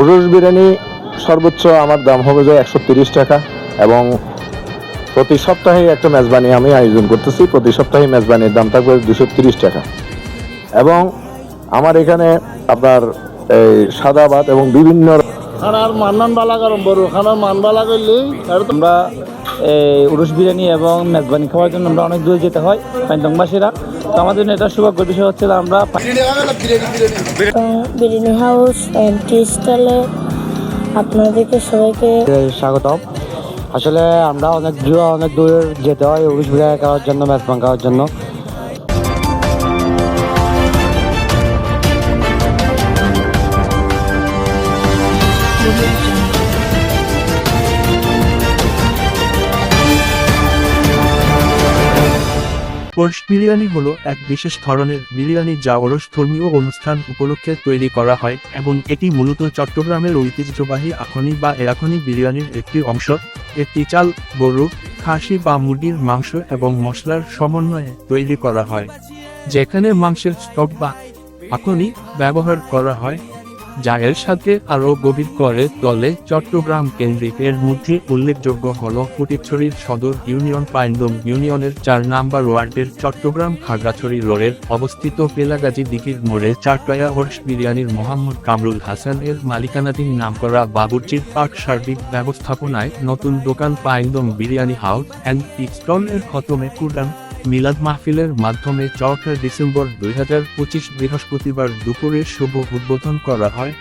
উরুস বিরিয়ানি সর্বোচ্চ আমার দাম হবে যে একশো তিরিশ টাকা এবং প্রতি সপ্তাহে একটা মেজবানি আমি আয়োজন করতেছি। প্রতি সপ্তাহে মেজবানির দাম থাকবে দুশো তিরিশ টাকা। এবং আমার এখানে আপনার এই সাদা ভাত এবং বিভিন্ন খানার মান বালা গরম বড় খানার মান বালা করলেই আর তো আমরা এই উরুস বিরিয়ানি এবং মেজবানি খাওয়ার জন্য আমরা অনেক দূরে যেতে হয় পাইন্দংবাসীরা। তো আমাদের জন্য এটা সৌভাগ্য বিষয় হচ্ছে আমরা বিরিয়ানি হাউস টি স্টলে আপনাদেরকে সবাইকে স্বাগতম। আসলে আমরা অনেক দূরে অনেক দূরে যেতে হয় উরুশ বিরিয়ানি খাওয়ার জন্য মেজবান খাওয়ার জন্য। পোর্শ বিরিয়ানি হলো এক বিশেষ ধরনের বিরিয়ানি যা ওরস ধর্মীয় অনুষ্ঠান উপলক্ষে তৈরি করা হয় এবং এটি মূলত চট্টগ্রামের ঐতিহ্যবাহী আখনি বা এরাখনি বিরিয়ানির একটি অংশ। একটি চাল, গরু, খাসি বা মুরগির মাংস এবং মশলার সমন্বয়ে তৈরি করা হয়। যেখানে মাংসের স্টক বা আখনি ব্যবহার করা হয়। যা এর সাথে আরও গভীর করে তলে চট্টগ্রাম কেন্দ্রিক এর মধ্যে উল্লেখযোগ্য হল ফটিকছড়ির সদর ইউনিয়ন পাইন্দম ইউনিয়নের চার নাম্বার ওয়ার্ডের চট্টগ্রাম খাগড়াছড়ি রোডের অবস্থিত পেলাগাজী দিঘির মোড়ে চারটয়া হোর্স বিরিয়ানির মোহাম্মদ কামরুল হাসান এর মালিকানাধীন নামকরা বাবুর্চির পার্ক সার্বিক ব্যবস্থাপনায় নতুন দোকান Paindam biryani house and stall এর খতমে কুরআন মিলাদ মাহফিলের মাধ্যমে চৌঠা ডিসেম্বর দুই হাজার পঁচিশ বৃহস্পতিবার দুপুরে শুভ উদ্বোধন করা হয়।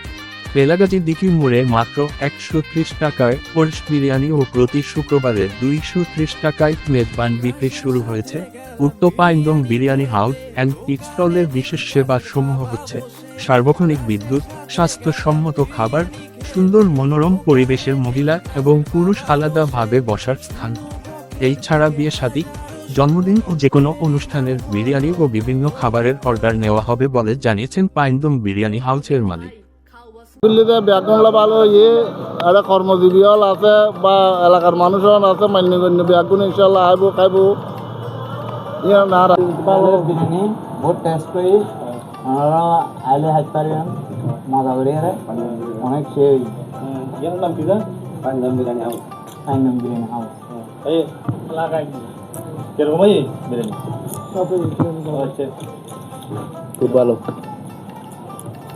বেলাগাজী দিঘি মোড়ে মাত্র একশো ত্রিশ টাকায় পোর্শ বিরিয়ানি ও প্রতি শুক্রবারে দুইশো ত্রিশ টাকায় মেজবান বিক্রি শুরু হয়েছে। উক্ত পাইন্দম বিরিয়ানি হাউস অ্যান্ড স্টলের বিশেষ সেবা সমূহ হচ্ছে সার্বক্ষণিক বিদ্যুৎ, স্বাস্থ্যসম্মত খাবার, সুন্দর মনোরম পরিবেশের মহিলা এবং পুরুষ আলাদাভাবে বসার স্থান। এই ছাড়া বিয়ে শাদী জন্মদিন ও যে কোনো অনুষ্ঠানের বিরিয়ানি ও বিভিন্ন খাবারের অর্ডার নেওয়া হবে বলে জানিয়েছেন পাইন্দম বিরিয়ানি হাউসের মালিক। দিল্লিতে ব্যাকরণলা ভালো ইয়ে একটা কর্মজীবী হল আছে বা এলাকার মানুষ হল আছে মান্যগণ্য ব্যাগুন ইনশাল্লাহ আইব খাইব ইয়ে না বিরিয়ানি বহুত টেস্ট করি। আইলে মজা করে অনেক নাম কি পাইন্দম বিরিয়ানি হাউস। পাইন্দম বিরিয়ানি হাউস। এই এলাকায়। কীরকম এই বিরিয়ানি খুব ভালো।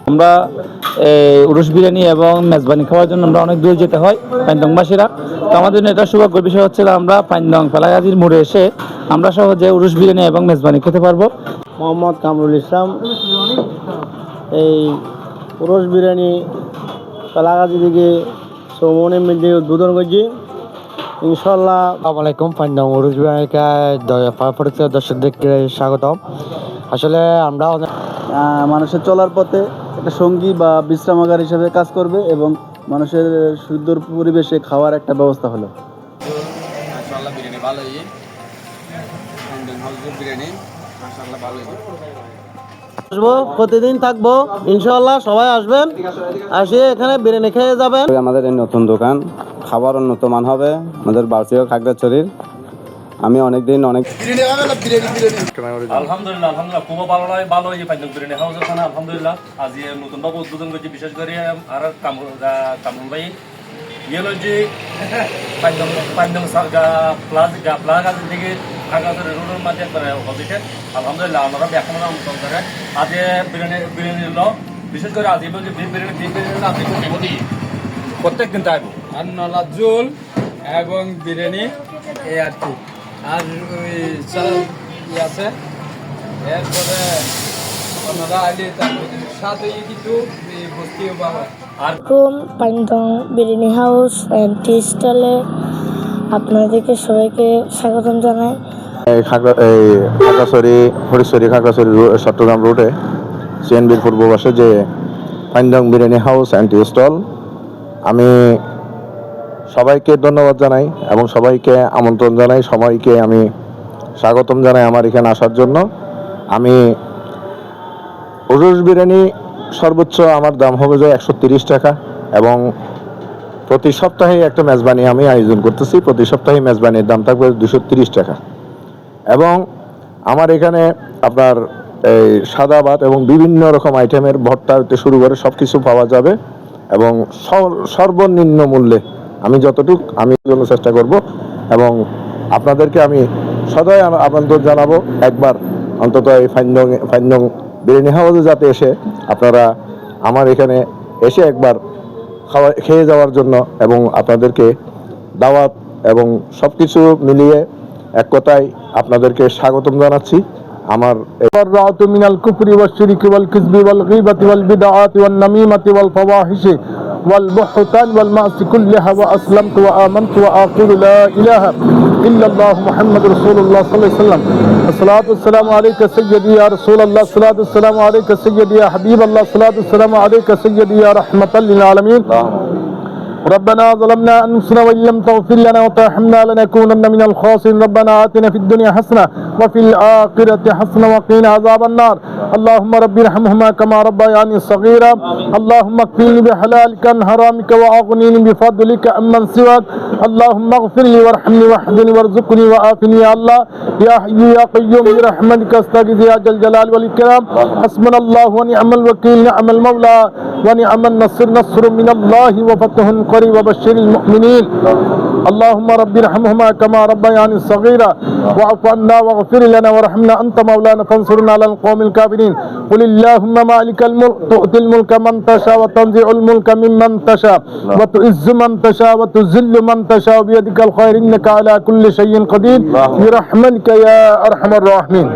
আমরা উরুস বিরিয়ানি এবং মেজবানি খাওয়ার জন্য আমরা অনেক দূর যেতে হয় পাইন্দংবাসীরা। তো আমাদের জন্য এটা সৌভাগ্যের বিষয় হচ্ছে আমরা পাইন্দং ফেলাগাজির মোড়ে এসে আমরা সহজে উরুস বিরিয়ানি এবং মেজবানি খেতে পারব। মোহাম্মদ কামরুল ইসলাম এই পুরুষ বিরিয়ানি কালাগাজি দিকে সৌমনি মিলে উদ্বোধন করছি ইনশাল্লাহ আলাইকুম উরুস বিরিয়ানিকে পরিচিত দর্শকদেরকে স্বাগতম। আসলে আমরা আহ, মানুষের চলার পথে একটা সঙ্গী বা বিশ্রামাগার হিসেবে কাজ করবে এবং মানুষের সুন্দর পরিবেশে খাওয়ার একটা ব্যবস্থা হলো। বিরিয়ানি ভালোই। বিরিয়ানি। ভালোই। আসব প্রতিদিন থাকব ইনশাল্লাহ সবাই আসবেন আসে এখানে বিরিয়ানি খেয়ে যাবেন। আমাদের এই নতুন দোকান খাবার উন্নত মান হবে আমাদের বার্ষিক খাগড়াছড়ির। আমি অনেকদিন অনেক আলহামদুলিল্লাহ আলহামদুলিল্লাহ খুব ভালো লাগে ভালো বিরিয়ানি হাউস ওখানে আলহামদুলিল্লাহ। আজ নতুন ভাবে উদ্বোধন করছি বিশেষ করে আর কামরুল ভাই। ইয়ে প্লাস প্লাস আছে আগাতের রোডের মাঝে হচ্ছে আলহামদুলিল্লাহ আমরা এখন মতন করে। আজ বিরিয়ানি বিরিয়ানি ল বিশেষ করে আজ বলছে বিরিয়ানি বিরিয়ানি আপনি প্রত্যেক দিন আর নলা জোল এবং বিরিয়ানি এই আর কি। আর ওই চাল আছে। এরপরে আপনারা আইলে তার সাথে কিন্তু এই বস্তিও পাওয়া আর রুম বিরিয়ানি হাউস অ্যান্ড টি স্টলে আপনাদেরকে সবাইকে স্বাগতম জানাই। এই খাগড়াছড়ি হরিশ্বরী খাগড়াছড়ি চট্টগ্রাম রোডে সিএনবির পূর্ব পাশে যে Paindang biryani house and stall আমি সবাইকে ধন্যবাদ জানাই এবং সবাইকে আমন্ত্রণ জানাই, সবাইকে আমি স্বাগতম জানাই আমার এখানে আসার জন্য। আমি উরুস বিরিয়ানি সর্বোচ্চ আমার দাম হবে যে একশো তিরিশ টাকা এবং প্রতি সপ্তাহে একটা মেজবানি আমি আয়োজন করতেছি, প্রতি সপ্তাহে মেজবানির দাম থাকবে দুশো তিরিশ টাকা। এবং আমার এখানে আপনার এই সাদা ভাত এবং বিভিন্ন রকম আইটেমের ভর্তা হতে শুরু করে সব কিছু পাওয়া যাবে এবং সর- সর্বনিম্ন মূল্যে আমি যতটুকু, আমি জন্য চেষ্টা করব এবং আপনাদেরকে আমি সদয় আমন্ত্রণ জানাব একবার অন্তত এই ফাইনং ফাইনং বিরিয়ানি হাউসে যাতে এসে আপনারা আমার এখানে এসে একবার খাওয়া খেয়ে যাওয়ার জন্য এবং আপনাদেরকে দাওয়াত এবং সব কিছু মিলিয়ে এক কথায় আপনাদেরকে স্বাগতম জানাচ্ছি আমার এই تبرأت من الكفر والشرك والكذب والغيبة والبدعات والنميمة والفواحش والبهتان والمعصي كلها وأسلمت وآمنت وأقول لا إله إلا الله محمد رسول الله صلى الله عليه وسلم الصلاة والسلام عليك سيدي يا رسول الله الصلاة والسلام عليك سيدي يا حبيب الله الصلاة والسلام عليك سيدي يا رحمة للعالمين ربنا ظلمنا أنفسنا وإن لم تغفر لنا وترحمنا لنكونن من الخاسرين. ربنا آتنا في الدنيا حسنة وفي الآخرة حسنة وقنا عذاب النار. اللهم رب ارحمهما كما ربياني صغيرا. اللهم اكفني بحلالك عن حرامك وأغنني بفضلك عمن سواك. اللهم اغفر لي وارحمني واهدني وارزقني وآفني يا الله. يا حي يا قيوم برحمتك أستغيث يا جل الجلال والإكرام. حسبنا الله ونعم الوكيل نعم المولى ونعم النصر نصر من الله وفتح قريب وبشر المؤمنين. اللهم رب ارحمهما كما ربياني صغيرا. واعف عنا واغفر لنا وارحمنا أنت مولانا فانصرنا على القوم الكافرين. قل اللهم مالك الملك تؤتي الملك من تشاء وتنزع الملك ممن تشاء. وتعز من تشاء وتذل من تشاء. بيدك الخير إنك على كل شيء قدير. برحمتك يا أرحم الراحمين.